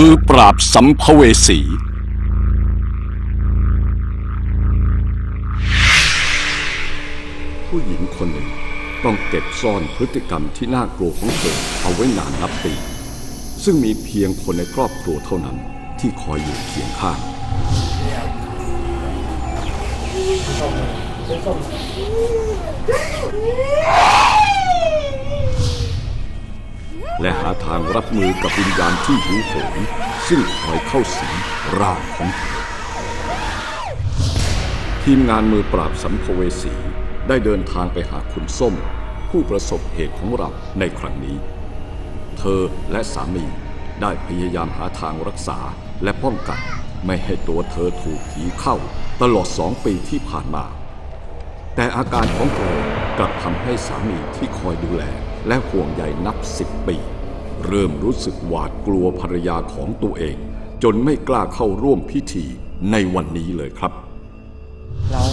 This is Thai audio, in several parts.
มือปราบสัมภเวสี ผู้หญิงคนหนึ่งต้องเก็บซ่อนพฤติกรรมที่น่ากลัวของเธอเอาไว้นานนับปี ซึ่งมีเพียงคนในครอบครัวเท่านั้นที่คอยอยู่เคียงข้าง และหาทางรับมือกับวิญญาณที่หิวโหยซึ่งคอยเข้าสิงร่างของเธอทีมงานมือปราบสัมภเวสีได้เดินทางไปหาคุณส้ม ผู้ประสบเหตุของเราในครั้งนี้ เธอและสามีได้พยายามหาทางรักษาและป้องกันไม่ให้ตัวเธอถูกผีเข้าตลอดสองปีที่ผ่านมา แต่อาการของเธอกลับทำให้สามีที่คอยดูแลและห่วงใยนับสิบปี เริ่มรู้สึกหวาดกลัวภรรยาของตัวเอง จนไม่กล้าเข้าร่วมพิธีในวันนี้เลยครับ แล้ว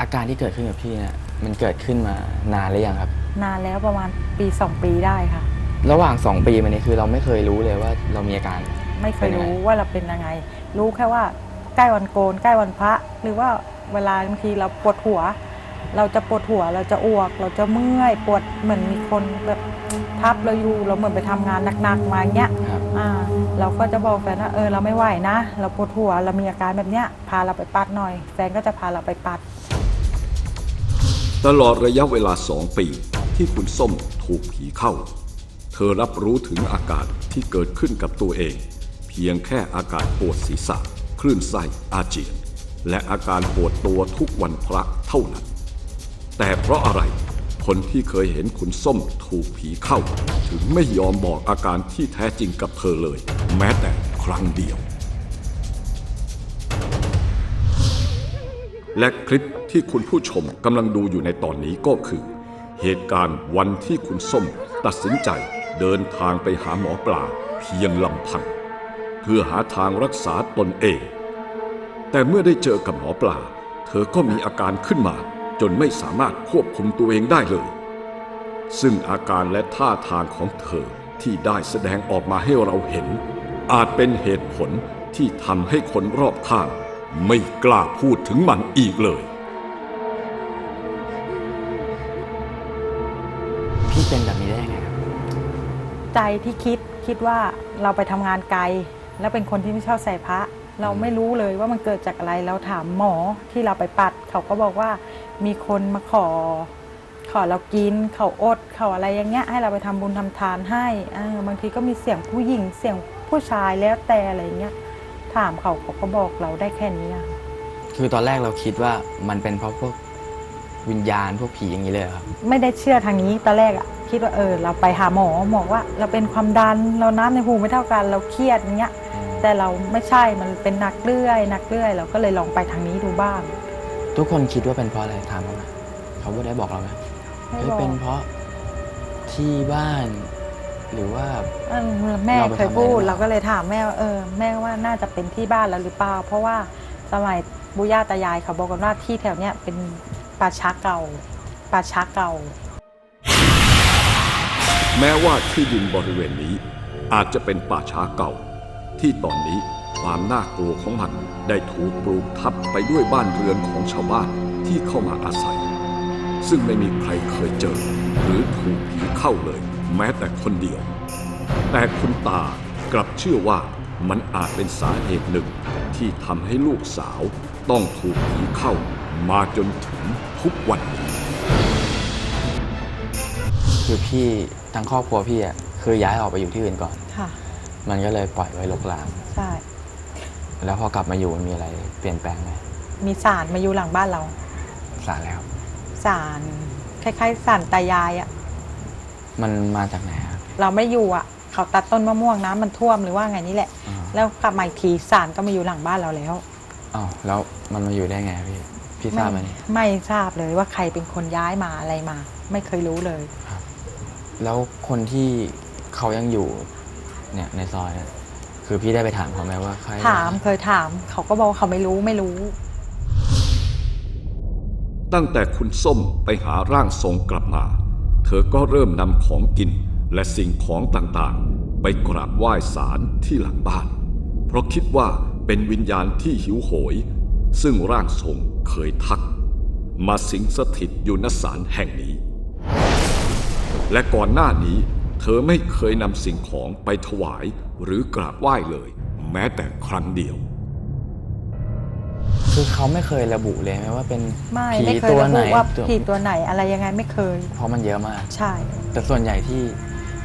อาการที่เกิดขึ้นกับพี่เนี่ยมันเกิดขึ้นมานานหรือยังครับ นานแล้วประมาณปีสองปีได้ค่ะ ระหว่าง2ปีมานี้คือเราไม่เคยรู้เลยว่าเรามีอาการ ไม่เคยเป็นยังไงรู้ว่าเราเป็นยังไง รู้แค่ว่าใกล้วันโกนใกล้วันพระ หรือว่าเวลาบางทีเราปวดหัว เราจะปวดหัวเราจะอ้วก เราจะเมื่อยปวดเหมือนมีคนแบบ ทับเราอยู่เราเหมือนไปทำงานหนักๆมาอย่างเงี้ยครับอ่าเราก็จะบอกแฟนว่าเออเราไม่ไหวนะ เราปวดหัวเรามีอาการแบบเนี้ยพาเราไปปัดหน่อย แฟนก็จะพาเราไปปัด ตลอดระยะเวลาสองปี ที่คุณส้มถูกผีเข้า เธอรับรู้ถึงอาการที่เกิดขึ้นกับตัวเอง เพียงแค่อาการปวดศีรษะ คลื่นไส้อาเจียน และอาการปวดตัวทุกวันพระเท่านั้น แต่เพราะอะไร คนที่เคยเห็นคุณส้มถูกผีเข้า ถึงไม่ยอมบอกอาการที่แท้จริงกับเธอเลย แม้แต่ครั้งเดียว และคลิปที่คุณผู้ชมกำลังดูอยู่ในตอนนี้ก็คือ เหตุการณ์วันที่คุณส้มตัดสินใจเดินทางไปหาหมอปลาเพียงลำพัง เพื่อหาทางรักษาตนเอง แต่เมื่อได้เจอกับหมอปลา เธอก็มีอาการขึ้นมา จนไม่สามารถควบคุมตัวเองได้เลย ซึ่งอาการและท่าทางของเธอที่ได้แสดงออกมาให้เราเห็น อาจเป็นเหตุผลที่ทำให้คนรอบข้าง ไม่กล้าพูดถึงมันอีกเลย พี่เป็นแบบนี้ได้ยังไงครับ ใจที่คิดคิดว่าเราไปทำงานไกล แล้วเป็นคนที่ไม่ชอบใส่พระ เราไม่รู้เลยว่ามันเกิดจากอะไรเราถามหมอที่เราไปปัด เขาก็บอกว่า มีคนมาขอ ขอเรากินเขาอดเขาอะไรอย่างเงี้ย ให้เราไปทำบุญทำทานให้เออบางทีก็มีเสียงผู้หญิงเสียงผู้ชายแล้วแต่อะไรอย่างเงี้ยถามเขาเขาก็บอกเราได้แค่นี้อะคือตอนแรกเราคิดว่ามันเป็นเพราะพวกวิญญาณพวกผีอย่างนี้เลยเหรอครับ ไม่ได้เชื่อทางนี้ตอนแรกอะคิดว่าเออ เราไปหาหมอหมอว่า เราเป็นความดันเราน้ำในหูไม่เท่ากันเราเครียดอย่างเงี้ย แต่เราไม่ใช่มันเป็นนักเลื่อยนักเลื่อย เราก็เลยลองไปทางนี้ดูบ้าง ทุกคนคิดว่าเป็นเพราะอะไรถามเขาไหมเขาได้บอกเราไหมไม่เฮ้ยบอก เป็นเพราะที่บ้าน หรือว่า เออแม่เราไปเคยพูดทำอะไรมา เราก็เลยถามแม่ว่าเออแม่ว่าน่าจะเป็นที่บ้านเราหรือเปล่า เพราะว่าสมัยบุย่าตายายเขาบอกกันว่าที่แถวเนี้ยเป็นป่าช้าเก่าป่าช้าเก่า แม้ว่าที่ดินบริเวณนี้อาจจะเป็นป่าช้าเก่า ที่ตอนนี้ ความน่ากลัวของมันได้ถูกปลูกทับไปด้วยบ้านเรือนของชาวบ้านที่เข้ามาอาศัย ซึ่งไม่มีใครเคยเจอ หรือถูกผีเข้าเลย แม้แต่คนเดียว แต่คุณตากลับเชื่อว่ามันอาจเป็นสาเหตุหนึ่งที่ทำให้ลูกสาวต้องถูกผีเข้ามาจนถึงทุกวันนี้คือพี่ทั้งครอบครัวพี่อะคือย้ายออกไปอยู่ที่อื่นก่อน ค่ะ มันก็เลยปล่อยไว้รกร้าง ใช่ แล้วพอกลับมาอยู่มันมีอะไรเปลี่ยนแปลงไหมมีสารมาอยู่หลังบ้านเรา สารแล้วสารคล้ายๆสารตายายอะมันมาจากไหนครับ เราไม่อยู่อะเขาตัดต้นมะม่วงน้ำมันท่วมหรือว่าไงนี่แหละ อ่า แล้วกลับมาอีกทีสารก็มาอยู่หลังบ้านเราแล้ว อ้าวแล้วมันมาอยู่ได้ไงพี่พี่ทราบไหมไม่นี่ไม่ทราบเลยว่าใครเป็นคนย้ายมาอะไรมา ไม่เคยรู้เลย แล้วคนที่เขายังอยู่เนี่ยในซอยเนี่ย คือพี่ได้ไปถามเขาไหมว่าใครถามเคยถาม เขาก็บอกว่าเขาไม่รู้ไม่รู้ ตั้งแต่คุณส้มไปหาร่างทรงกลับมา เธอก็เริ่มนำของกินและสิ่งของต่างๆ ไปกราบไหว้ศาลที่หลังบ้าน เพราะคิดว่าเป็นวิญญาณที่หิวโหย ซึ่งร่างทรงเคยทัก มาสิงสถิตอยู่ณศาลแห่งนี้ และก่อนหน้านี้เธอไม่เคยนำสิ่งของไปถวายหรือกราบไหว้เลย แม้แต่ครั้งเดียว คือเขาไม่เคยระบุเลยไหมว่าเป็นไม่ผีไม่เคยตัวระไหนบุว่าตัวผีตัวไหนอะไรยังไงไม่เคย เพราะมันเยอะมาก ใช่ แต่ส่วนใหญ่ที่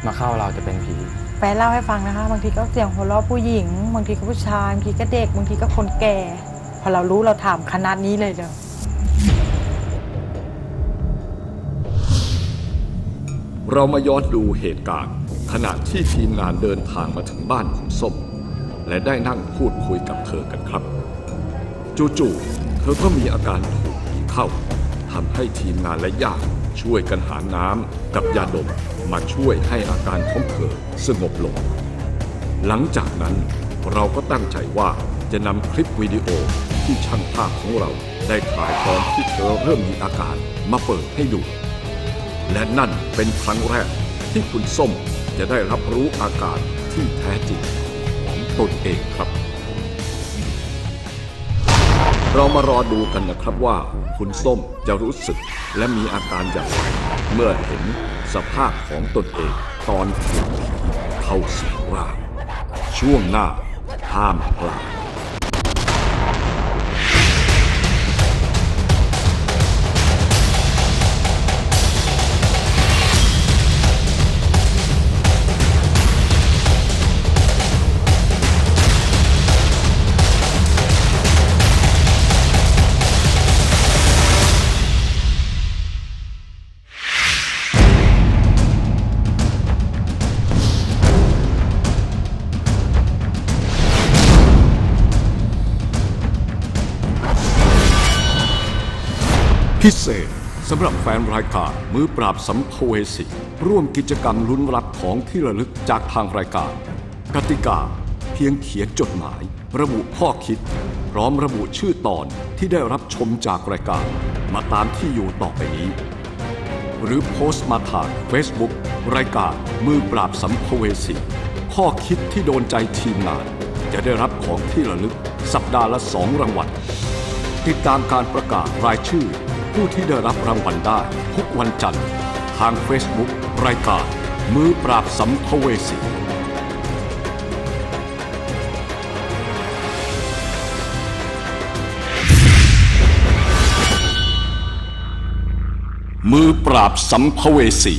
มาเข้าเราจะเป็นผีแฟนเล่าให้ฟังนะคะ บางทีก็เสียงหัวเราะผู้หญิง บางทีก็ผู้ชาย บางทีก็เด็ก บางทีก็คนแก่ พอเรารู้เราถามขนาดนี้เลยเด้อ เรามาย้อนดูเหตุการณ์ ขณะที่ทีมงานเดินทางมาถึงบ้านคุณส้ม และได้นั่งพูดคุยกับเธอกันครับ จู่ๆเธอก็มีอาการถูกผีเข้าทำให้ทีมงานและญาติช่วยกันหาน้ำกับยาดมมาช่วยให้อาการของเธอสงบลง หลังจากนั้นเราก็ตั้งใจว่าจะนำคลิปวิดีโอที่ช่างภาพของเราได้ถ่ายตอนที่เธอเริ่มมีอาการมาเปิดให้ดู และนั่นเป็นครั้งแรกที่คุณส้มจะได้รับรู้อาการที่แท้จริงของตนเองครับ เรามารอดูกันนะครับว่า คุณส้มจะรู้สึกและมีอาการอย่างไรเมื่อเห็นสภาพของตนเองตอนถูกผีเข้าสิงร่างช่วงหน้าห้ามพลาด พิเศษสำหรับแฟนรายการมือปราบสัมภเวสีร่วมกิจกรรมลุ้นรับของที่ระลึกจากทางรายการ กติกา เพียงเขียนจดหมาย ระบุข้อคิด พร้อมระบุชื่อตอนที่ได้รับชมจากรายการ มาตามที่อยู่ต่อไปนี้ หรือโพสต์มาทาง Facebook รายการมือปราบสัมภเวสีข้อคิดที่โดนใจทีมงาน จะได้รับของที่ระลึกสัปดาห์ละสองรางวัลติดตามการประกาศรายชื่อ ผู้ที่ได้รับรางวัลได้ ทุกวันจันทร์ ทาง Facebook รายการ มือปราบสัมภเวสีมือปราบสัมภเวสี